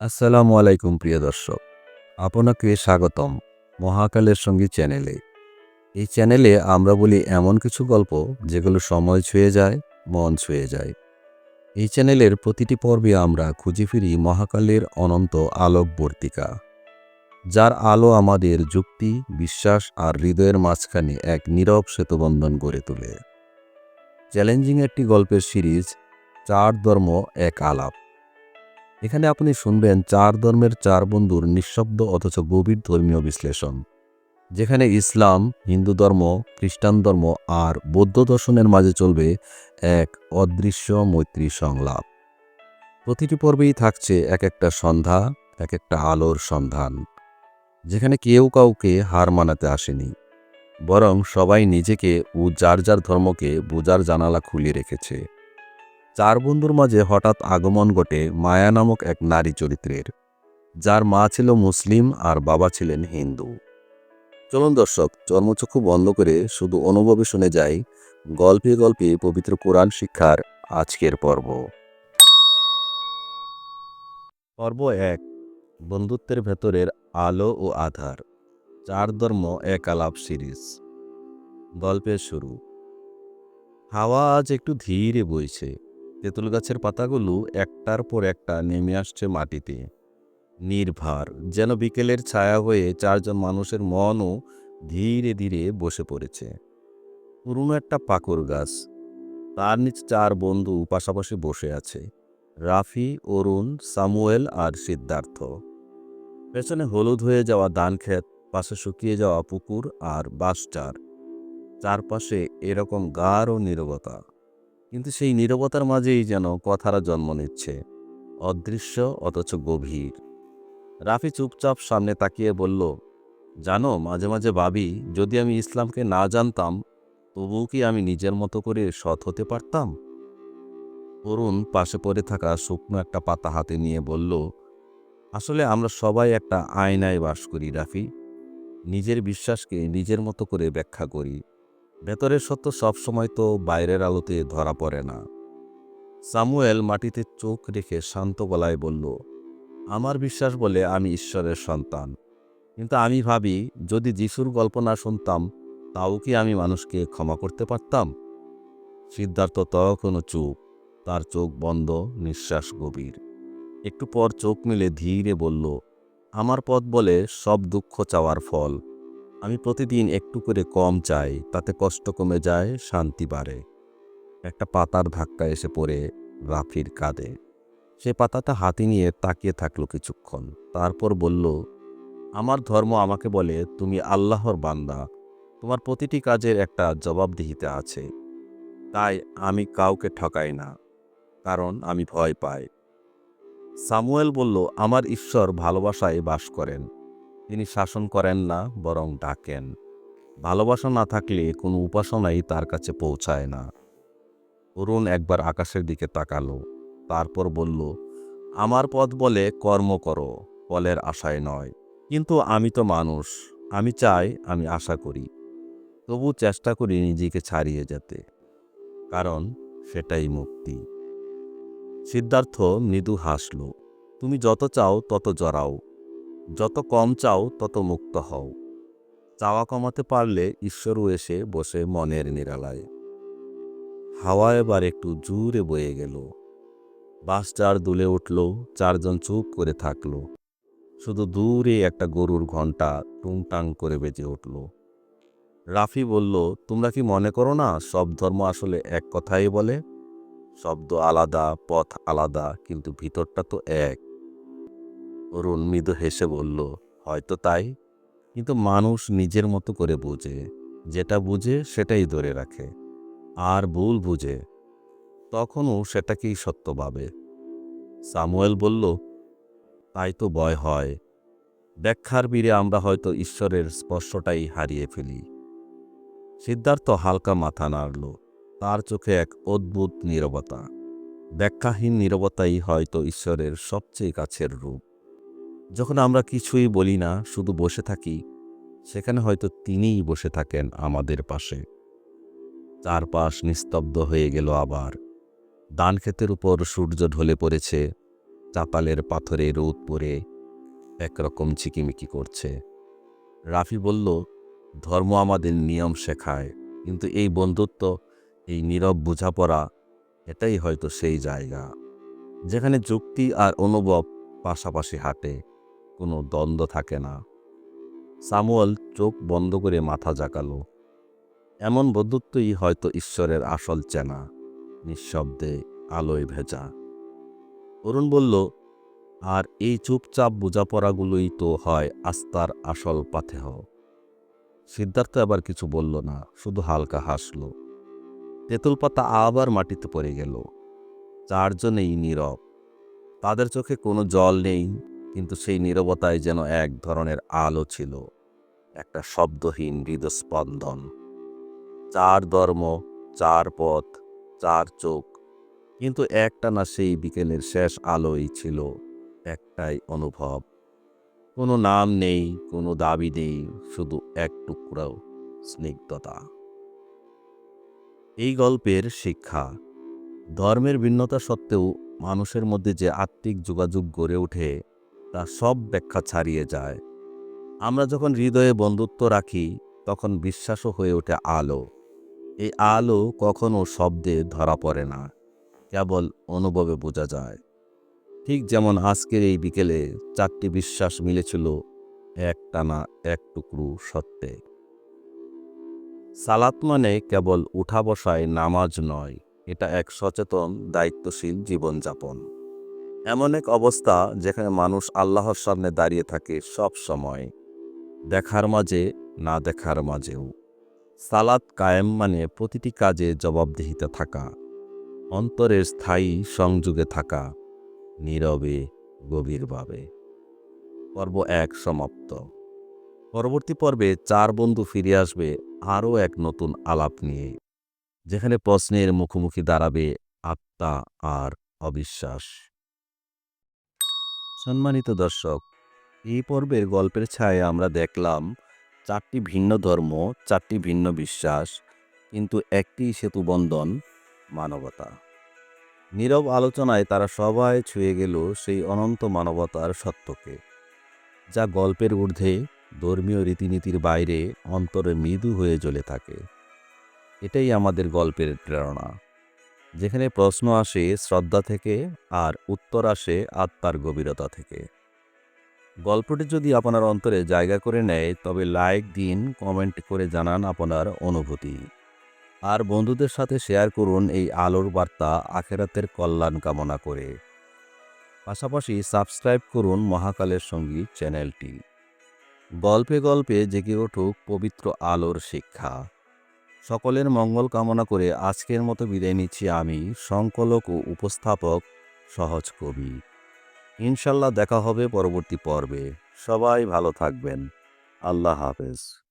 আসসালামু আলাইকুম, প্রিয় দর্শক। আপনাকে স্বাগতম মহাকালের সঙ্গী চ্যানেলে। এই চ্যানেলে আমরা বলি এমন কিছু গল্প যেগুলো সময় ছুঁয়ে যায়, মন ছুঁয়ে যায়। এই চ্যানেলের প্রতিটি পর্বে আমরা খুঁজে ফিরি মহাকালের অনন্ত আলোকবর্তিকা, যার আলো আমাদের যুক্তি, বিশ্বাস আর হৃদয়ের মাঝখানে এক নীরব সেতুবন্ধন গড়ে তোলে। চ্যালেঞ্জিং একটি গল্পের সিরিজ, চার ধর্ম, এক আলাপ। এখানে আপনি শুনবেন চার ধর্মের চার বন্ধুর নিঃশব্দ অথচ গভীর ধর্মীয় বিশ্লেষণ, যেখানে ইসলাম, হিন্দু ধর্ম, খ্রিস্টান ধর্ম আর বৌদ্ধ দর্শনের মাঝে চলবে এক অদৃশ্য মৈত্রী সংলাপ। প্রতিটি পর্বেই থাকছে এক একটা সন্ধ্যা, এক একটা আলোর সন্ধান, যেখানে কেউ কাউকে হার মানাতে আসেনি, বরং সবাই নিজেকে ও যার যার ধর্মকে বোঝার জানালা খুলে রেখেছে। চার বন্ধুর মাঝে হঠাৎ আগমন ঘটে মায়া নামক এক নারী চরিত্রের, যার মা ছিল মুসলিম আর বাবা ছিলেন হিন্দু। চলুন দর্শক, চর্মচক্ষু বন্ধ করে শুধু অনুভবে শুনে যাই গল্পে গল্পে পবিত্র কোরআন শিক্ষার আজকের পর্ব। পর্ব এক, বন্ধুত্বের ভেতরের আলো ও আধার, চার ধর্ম, এক আলাপ সিরিজ। গল্পের শুরু। হাওয়া আজ একটু ধীরে বইছে তেঁতুল গাছের পাতাগুলো একটার পর একটা নেমে আসছে মাটিতে। নির্ভার, যেন বিকেলের ছায়া হয়ে চারজন মানুষের মনও ধীরে ধীরে বসে পড়েছে। পুরনো একটা পাকর গাছ, তার নিচে চার বন্ধু পাশাপাশি বসে আছে, রাফি, অরুণ, সামুয়েল আর সিদ্ধার্থ। পেছনে হলুদ হয়ে যাওয়া ধানক্ষেত পাশে শুকিয়ে যাওয়া পুকুর আর বাঁশটার চারপাশে এরকম গাঢ় নীরবতা। কিন্তু সেই নীরবতার মাঝেই যেন কথারা জন্ম নিচ্ছে, অদৃশ্য অথচ গভীর। রাফি চুপচাপ সামনে তাকিয়ে বলল, জানো, মাঝে মাঝে ভাবি, যদি আমি ইসলামকে না জানতাম, তবুও কি আমি নিজের মতো করে সৎ হতে পারতাম? অরুণ পাশে পড়ে থাকা শুকনো একটা পাতা হাতে নিয়ে বলল, আসলে আমরা সবাই একটা আয়নায় বাস করি, রাফি। নিজের বিশ্বাসকে নিজের মতো করে ব্যাখ্যা করি। ভেতরের সত্য সবসময় তো বাইরের আলোতে ধরা পড়ে না। সামুয়েল মাটিতে চোখ রেখে শান্ত গলায় বলল, আমার বিশ্বাস বলে আমি ঈশ্বরের সন্তান। কিন্তু আমি ভাবি, যদি যিশুর গল্প না শুনতাম, তাও কি আমি মানুষকে ক্ষমা করতে পারতাম? সিদ্ধার্থ তখনও চুপ। তার চোখ বন্ধ, নিঃশ্বাস গভীর। একটু পর চোখ মিলে ধীরে বলল, আমার পথ বলে সব দুঃখ চাওয়ার ফল। আমি প্রতিদিন একটু করে কম চাই, তাতে কষ্ট কমে যায়, শান্তি বাড়ে। একটা পাতার ধাক্কা এসে পড়ে রাফির কাঁধে। সে পাতাটা হাতে নিয়ে তাকিয়ে থাকল কিছুক্ষণ। তারপর বলল, আমার ধর্ম আমাকে বলে, তুমি আল্লাহর বান্দা। তোমার প্রতিটি কাজের একটা জবাবদিহিতে আছে। তাই আমি কাউকে ঠকাই না, কারণ আমি ভয় পাই। সামুয়েল বলল, আমার ঈশ্বর ভালোবাসায় বাস করেন। তিনি শাসন করেন না, বরং ডাকেন। ভালোবাসা না থাকলে কোনো উপাসনাই তার কাছে পৌঁছায় না। অরুণ একবার আকাশের দিকে তাকালো, তারপর বলল, আমার পথ বলে কর্ম করো, ফলের আশায় নয়। কিন্তু আমি তো মানুষ, আমি চাই, আমি আশা করি। তবু চেষ্টা করি নিজেকে ছাড়িয়ে যেতে। কারণ সেটাই মুক্তি। সিদ্ধার্থ মৃদু হাসল, তুমি যত চাও তত জড়াও। যত কম চাও, তত মুক্ত হও। চাওয়া কমাতে পারলে ঈশ্বরও এসে বসে মনের নিরালায়। হাওয়া এবার একটু জুরে বয়ে গেল। বাস চার দুলে উঠল, চারজন চুপ করে থাকল। শুধু দূরে একটা গরুর ঘণ্টা টুংটাং করে বেজে উঠল। রাফি বলল, তোমরা কি মনে করো না, সব ধর্ম আসলে এক কথাই বলে? শব্দ আলাদা, পথ আলাদা, কিন্তু ভিতরটা তো এক। অরুণ মৃদু হেসে বলল, হয়তো তাই। কিন্তু মানুষ নিজের মতো করে বুঝে। যেটা বুঝে সেটাই ধরে রাখে। আর ভুল বুঝে। তখনও সেটাকেই সত্য ভাবে। সামুয়েল বলল, তাই তো ভয় হয়। ব্যাখ্যার বীরে আমরা হয়তো ঈশ্বরের স্পর্শটাই হারিয়ে ফেলি। সিদ্ধার্থ হালকা মাথা নাড়ল। তার চোখে এক অদ্ভুত নীরবতা। ব্যাখ্যাহীন নীরবতাই হয়তো ঈশ্বরের সবচেয়ে কাছের রূপ। যখন আমরা কিছুই বলি না, শুধু বসে থাকি, সেখানে হয়তো তিনিই বসে থাকেন আমাদের পাশে। চারপাশ নিস্তব্ধ হয়ে গেল আবার। ধান ক্ষেতের উপর সূর্য ঢলে পড়েছে, চাতালের পাথরে রোদ পরে একরকম ঝিকিমিকি করছে। রাফি বলল, ধর্ম আমাদের নিয়ম শেখায়, কিন্তু এই বন্ধুত্ব, এই নীরব বোঝাপড়া, এটাই হয়তো সেই জায়গা, যেখানে যুক্তি আর অনুভব পাশাপাশি হাঁটে। কোনো দ্বন্দ্ব থাকে না। সামুয়াল চোখ বন্ধ করে মাথা জাগালো এমন বন্ধুত্বই হয়তো ঈশ্বরের আসল চেনা, নিঃশব্দে আলোয় ভেজা। অরুণ বলল, আর এই চুপচাপ বোঝাপড়াগুলোই তো হয় আস্তার আসল পাথেহ। সিদ্ধার্থ আবার কিছু বলল না, শুধু হালকা হাসল। তেঁতুল পাতা আবার মাটিতে পড়ে গেল। চারজনেই নীরব। তাদের চোখে কোনো জল নেই। কিন্তু সেই নীরবতায় যেন এক ধরনের আলো ছিল, একটা শব্দহীন হৃদস্পন্দন। চার ধর্ম, চার পথ, চার চোখ, কিন্তু একটা না সেই বিকেলের শেষ আলোই ছিল একটাই অনুভব। কোনো নাম নেই, কোনো দাবি নেই, শুধু এক টুকরাও স্নিগ্ধতা। এই গল্পের শিক্ষা, ধর্মের ভিন্নতা সত্ত্বেও মানুষের মধ্যে যে আত্মিক যোগাযোগ গড়ে ওঠে তা সব ব্যাখ্যা ছাড়িয়ে যায়। আমরা যখন হৃদয়ে বন্ধুত্ব রাখি, তখন বিশ্বাসও হয়ে ওঠে আলো। এই আলো কখনো শব্দে ধরা পড়ে না, কেবল অনুভবে বোঝা যায়। ঠিক যেমন আজকের এই বিকেলে চারটি বিশ্বাস মিলেছিল এক টানা এক টুকরো সত্যে। সালাত মানে কেবল উঠা বসায় নামাজ নয়, এটা এক সচেতন, দায়িত্বশীল জীবনযাপন। এমন এক অবস্থা যেখানে মানুষ আল্লাহর সামনে দাঁড়িয়ে থাকে সব সময়। দেখার মাঝে, না দেখার মাঝেও। সালাত কায়েম মানে প্রতিটি কাজে জবাবদিহিতে থাকা। অন্তরের স্থায়ী সংযোগে থাকা। নীরবে, গভীরভাবে। পর্ব এক সমাপ্ত। পরবর্তী পর্বে চার বন্ধু ফিরে আসবে আরও এক নতুন আলাপ নিয়ে, যেখানে প্রশ্নের মুখোমুখি দাঁড়াবে আত্মা আর অবিশ্বাস। সম্মানিত দর্শক, এই পর্বের গল্পের ছায় আমরা দেখলাম চারটি ভিন্ন ধর্ম, চারটি ভিন্ন বিশ্বাস, কিন্তু একটি সেতুবন্ধন মানবতা। নীরব আলোচনায় তারা সবাই ছুঁয়ে গেল সেই অনন্ত মানবতার সত্যকে, যা গল্পের ঊর্ধ্বে ধর্মীয় রীতিনীতির বাইরে অন্তরে মৃদু হয়ে জ্বলে থাকে। এটাই আমাদের গল্পের প্রেরণা। যেখানে প্রশ্ন আসে শ্রদ্ধা থেকে আর উত্তর আসে আত্মার গভীরতা থেকে। গল্পটি যদি আপনার অন্তরে জায়গা করে নেয়, তবে লাইক দিন, কমেন্ট করে জানান আপনার অনুভূতি। আর বন্ধুদের সাথে শেয়ার করুন এই আলোর বার্তা আখেরাতের কল্যাণ কামনা করে। পাশাপাশি সাবস্ক্রাইব করুন মহাকালের সংগীত চ্যানেলটি। গল্পে গল্পে জেগে উঠুক পবিত্র আলোর শিক্ষা। সকলের মঙ্গল কামনা করে আজকের মতো বিদায় নিচ্ছি আমি, সংকলক ও উপস্থাপক সহজ কবি। ইনশাল্লাহ দেখা হবে পরবর্তী পর্বে। সবাই ভালো থাকবেন। আল্লাহ হাফেজ।